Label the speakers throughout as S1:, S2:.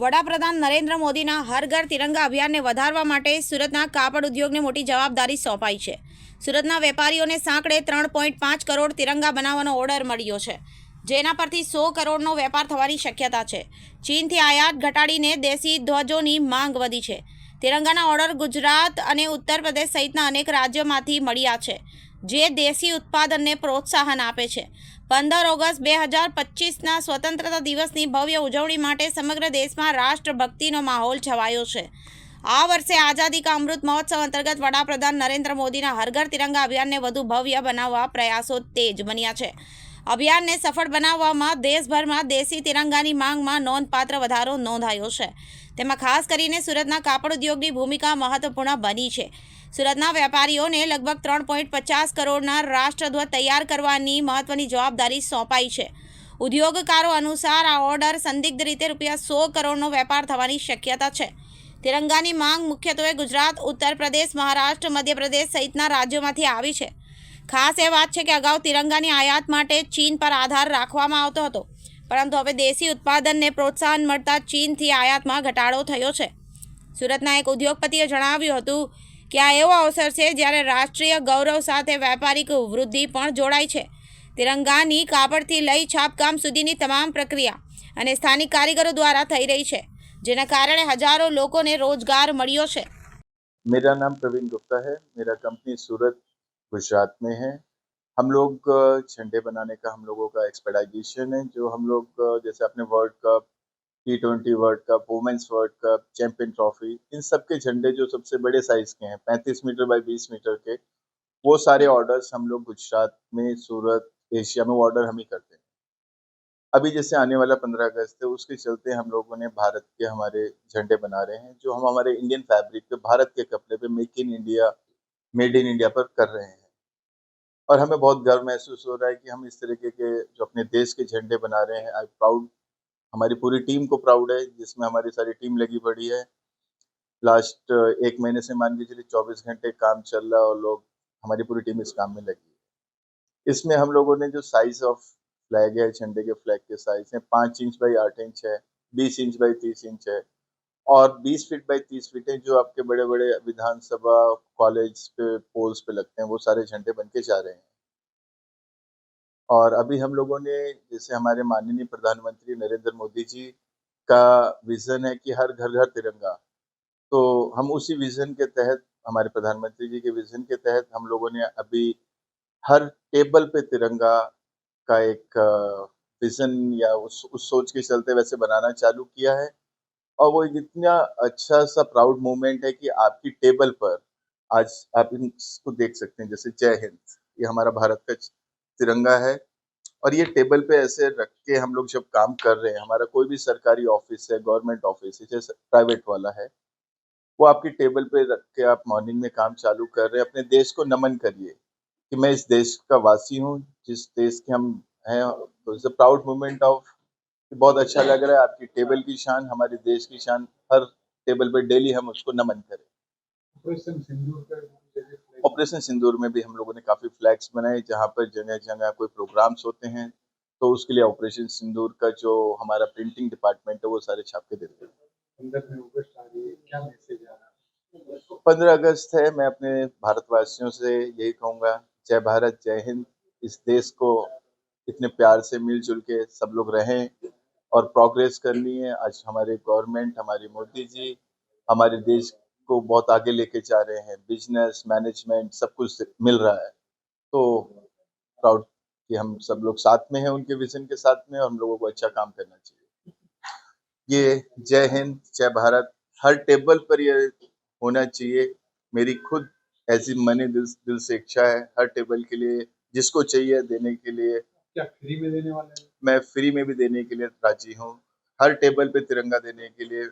S1: વડાપ્રધાન નરેન્દ્ર મોદીના હર ઘર તિરંગા અભિયાનને વધારવા માટે સુરતના કાપડ ઉદ્યોગને મોટી જવાબદારી સોંપાઈ છે. સુરતના વેપારીઓને સાંકડે ત્રણ પોઈન્ટ પાંચ કરોડ તિરંગા બનાવવાનો ઓર્ડર મળ્યો છે. જેના પરથી સો કરોડનો વેપાર થવાની શક્યતા છે. ચીનથી આયાત ઘટાડીને દેશી ધ્વજોની માંગ વધી છે. તિરંગાના ઓર્ડર ગુજરાત અને ઉત્તર પ્રદેશ સહિતના અનેક રાજ્યોમાંથી મળ્યા છે. જે દેશી ઉત્પાદનને પ્રોત્સાહન આપે છે. પંદર ઓગસ્ટ બે હજાર પચીસના સ્વતંત્રતા દિવસની ભવ્ય ઉજવણી માટે સમગ્ર દેશમાં રાષ્ટ્રભક્તિનો માહોલ છવાયો છે. આ વર્ષે આઝાદી કા અમૃત મહોત્સવ અંતર્ગત વડાપ્રધાન નરેન્દ્ર મોદીના હરઘર તિરંગા અભિયાનને વધુ ભવ્ય બનાવવા પ્રયાસો તેજ બન્યા છે. અભિયાનને સફળ બનાવવામાં દેશભરમાં દેશી તિરંગાની માંગમાં નોંધપાત્ર વધારો નોંધાયો છે. તેમાં ખાસ કરીને સુરતના કાપડ ઉદ્યોગની ભૂમિકા મહત્વપૂર્ણ બની છે. સુરતના વેપારીઓને લગભગ ત્રણ પોઈન્ટ પચાસ કરોડના રાષ્ટ્રધ્વજ તૈયાર કરવાની મહત્વની જવાબદારી સોંપાઈ છે. ઉદ્યોગકારો અનુસાર આ ઓર્ડર સંદિગ્ધ રીતે રૂપિયા સો કરોડનો વેપાર થવાની શક્યતા છે. તિરંગાની માંગ મુખ્યત્વે ગુજરાત, ઉત્તર પ્રદેશ, મહારાષ્ટ્ર, મધ્યપ્રદેશ સહિતના રાજ્યોમાંથી આવી છે. ખાસ એ વાત છે કે અગાઉ તિરંગાની આયાત માટે ચીન પર આધાર રાખવામાં આવતો હતો પરંતુ હવે દેશી ઉત્પાદનને પ્રોત્સાહન મળતા ચીનથી આયાતમાં ઘટાડો થયો છે સુરતના એક ઉદ્યોગપતિએ જણાવ્યું હતું કે આ એવો અવસર છે જ્યારે રાષ્ટ્રીય ગૌરવ સાથે વેપારિક વૃદ્ધિ પણ જોડાય છે તિરંગાની કાપડથી લઈ છાપકામ સુધીની તમામ પ્રક્રિયા અને સ્થાનિક કારીગરો દ્વારા થઈ રહી છે જેના કારણે હજારો લોકોને રોજગાર મળ્યો છે
S2: मेरा नाम प्रवीण गुप्ता है मेरा कंपनी सूरत गुजरात में है। हम लोग झंडे बनाने का हम लोगों का एक्सपेडाइजेशन है, जो हम लोग जैसे अपने world cup T twenty world cup women's world cup champion trophy इन सब के झंडे जो सबसे बड़े साइज़ के हैं, पैंतीस मीटर बाई बीस मीटर के, वो सारे ऑर्डर्स हम लोग गुजरात में, सूरत, एशिया में ऑर्डर हम ही करते हैं। अभी जैसे आने वाला पंद्रह अगस्त है, उसके चलते हम लोगों ने भारत के हमारे झंडे बना रहे हैं, जो हम हमारे इंडियन फैब्रिक पे, भारत के कपड़े पे make in India made in India पर कर रहे हैं। और हमें बहुत गर्व महसूस हो रहा है कि हम इस तरीके के जो अपने देश के झंडे बना रहे हैं आई प्राउड हमारी पूरी टीम को प्राउड है, जिसमें हमारी सारी टीम लगी पड़ी है। लास्ट एक महीने से मान के चलिए चौबीस घंटे काम चल रहा है और लोग, हमारी पूरी टीम इस काम में लगी है। इसमें हम लोगों ने जो साइज़ ऑफ़ फ्लैग है, झंडे के फ्लैग के साइज़ है, पाँच इंच बाई आठ इंच है, बीस इंच बाई तीस इंच है। और 20 फीट बाई 30 फीट है जो आपके बड़े बड़े विधानसभा, कॉलेज पे, पोल्स पे लगते हैं, वो सारे झंडे बन के जा रहे हैं। और अभी हम लोगों ने, जैसे हमारे माननीय प्रधानमंत्री नरेंद्र मोदी जी का विजन है कि हर घर घर तिरंगा तो हम उसी विजन के तहत, हमारे प्रधानमंत्री जी के विजन के तहत हम लोगों ने अभी हर टेबल पे तिरंगा का एक विजन या उस उस सोच के चलते वैसे बनाना चालू किया है। और वो इतना अच्छा सा प्राउड मोमेंट है कि आपकी टेबल पर आज आप इसको देख सकते हैं, जैसे जय हिंद, ये हमारा भारत का तिरंगा है। और ये टेबल पे ऐसे रख के हम लोग जब काम कर रहे हैं, हमारा कोई भी सरकारी ऑफ़िस है गवर्नमेंट ऑफ़िस है, जैसे प्राइवेट वाला है, वो आपकी टेबल पे रख के आप मॉर्निंग में काम चालू कर रहे हैं, अपने देश को नमन करिए कि मैं इस देश का वासी हूँ, जिस देश के हम हैं अ प्राउड मोमेंट ऑफ़ बहुत अच्छा लग रहा है। आपकी टेबल की शान हमारे देश की शान हर टेबल पे डेली हम उसको नमन करें।
S3: ऑपरेशन सिंदूर
S2: में भी हम लोगों ने काफ़ी फ्लैग्स बनाए जहाँ पर जगह जगह कोई प्रोग्राम्स होते हैं तो उसके लिए ऑपरेशन सिंदूर का जो हमारा प्रिंटिंग डिपार्टमेंट है वो सारे छाप के देते है?
S3: पंद्रह अगस्त है
S2: मैं अपने भारतवासियों से यही कहूँगा जय भारत जय हिंद। इस देश को इतने प्यार से मिलजुल के सब लोग रहें और प्रोग्रेस करनी है आज हमारे गवर्नमेंट हमारी मोदी जी, हमारे देश को बहुत आगे लेके जा रहे हैं। बिज़नेस मैनेजमेंट सब कुछ मिल रहा है। तो प्राउड कि हम सब लोग साथ में हैं, उनके विजन के साथ में और हम लोगों को अच्छा काम करना चाहिए। ये जय हिंद, जय भारत, हर टेबल पर ये होना चाहिए। मेरी खुद ऐसी मन दिल दिल से इच्छा है, हर टेबल के लिए, जिसको चाहिए देने के लिए।
S3: क्या फ्री में देने वाले हैं
S2: मैं फ्री में भी देने के लिए राजी हूँ हर टेबल पे तिरंगा देने के लिए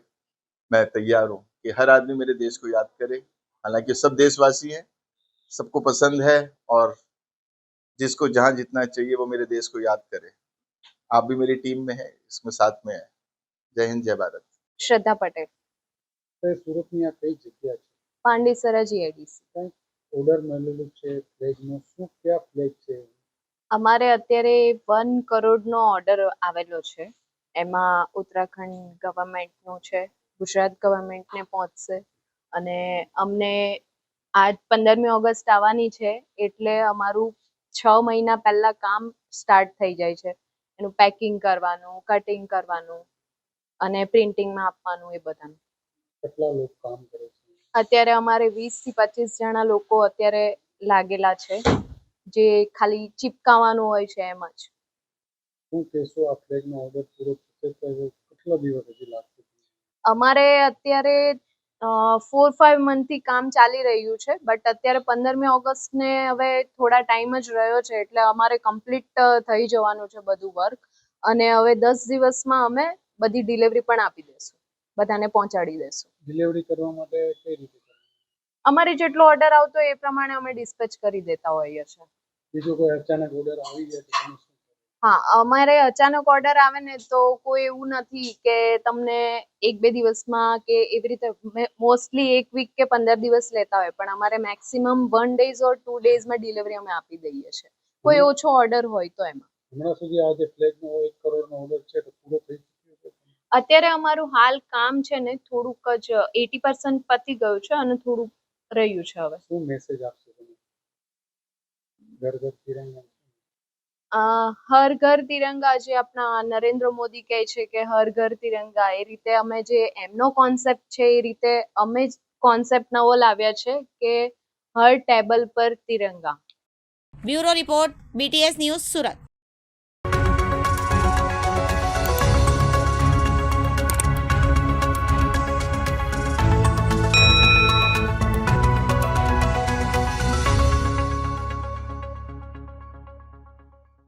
S2: मैं तैयार हूँ कि हर आदमी मेरे देश को याद करे हालांकि सब देशवासी हैं सबको पसंद है और जिसको जहाँ जितना चाहिए वो मेरे देश को याद करे आप भी मेरी टीम में है इसमें साथ में है जय हिंद जय भारत
S4: શ્રદ્ધા પટેલ
S3: તો એ સુરતની આ કઈ જગ્યા છે
S4: પાંડેસરા જીઆઈડીસી
S3: ઓર્ડર મળેલું છે ફ્લેગનો શું કયા ફ્લેગ છે
S4: અમારે અત્યારે વન કરોડનો ઓર્ડર આવેલો છે. એમાં ઉત્તરાખંડ ગવર્મેન્ટનું છે ગુજરાત ગવર્મેન્ટને પહોંચશે અને અમને આજ પંદરમી ઓગસ્ટ આવવાની છે એટલે અમારું છ મહિના પહેલાં કામ સ્ટાર્ટ થઈ જાય છે. એનું પેકિંગ કરવાનું કટિંગ કરવાનું અને પ્રિન્ટિંગમાં આપવાનું એ બધાનું.
S3: કેટલા લોકો કામ કરે છે?
S4: અત્યારે અમારે વીસથી પચીસ જણા લોકો અત્યારે લાગેલા છે. જે ખાલી ચીપકાવાનું હોય છે એમ જ.
S3: શું કહેશો આ ફ્લેગનો ઓર્ડર પૂરો થશે કેટલા દિવસ હજી લાગશે?
S4: અમારે અત્યારે ફોર ફાઈવ મંથથી કામ ચાલી રહ્યું છે બટ અત્યારે પંદરમી ઓગસ્ટને હવે થોડા ટાઈમ જ રહ્યો છે એટલે અમારે કમ્પ્લીટ થઈ જવાનું છે બધું વર્ક અને હવે દસ દિવસમાં અમે બધી ડિલિવરી પણ આપી દઈશું બધાને પહોંચાડી દઈશું
S3: ડિલિવરી કરવા માટે કઈ રીતે?
S4: અમારે જેટલો ઓર્ડર આવતો એ પ્રમાણે અમે ડિસ્પેચ કરી દેતા હોઈએ છીએ.
S3: બીજો કોઈ અચાનક ઓર્ડર આવી જાય તો તમે
S4: હા અમારે અચાનક ઓર્ડર આવે ને તો કોઈ એવું નથી કે તમને એક બે દિવસમાં કે એવી રીતે મોસ્ટલી એક વીક કે પંદર દિવસ લેતા હોય પણ અમારે maximum one days or two ડેઝમાં delivery અમે આપી દઈએ છીએ. કોઈ ઓછો ઓર્ડર હોય તો એમાં.
S3: હમણાં સુધી આ જે ફ્લેગનો એક કરોડનો ઓર્ડર છે તો પૂરો થઈ
S4: અત્યારે અમારું હાલ કામ છે ને થોડુંક જ એટી પર્સન્ટ પતી ગયું છે અને થોડુંક રહ્યું છે હવે.
S3: શું મેસેજ આપશો તમે? ઘર ઘર તિરંગા
S4: હર ઘર તિરંગા જે આપણા નરેન્દ્ર મોદી કહે છે કે હર ઘર તિરંગા એ રીતે અમે જે એમનો કોન્સેપ્ટ છે એ રીતે અમે જ કોન્સેપ્ટ નવો લાવ્યા છે કે હર ટેબલ પર તિરંગા.
S1: Bureau report BTS news Surat.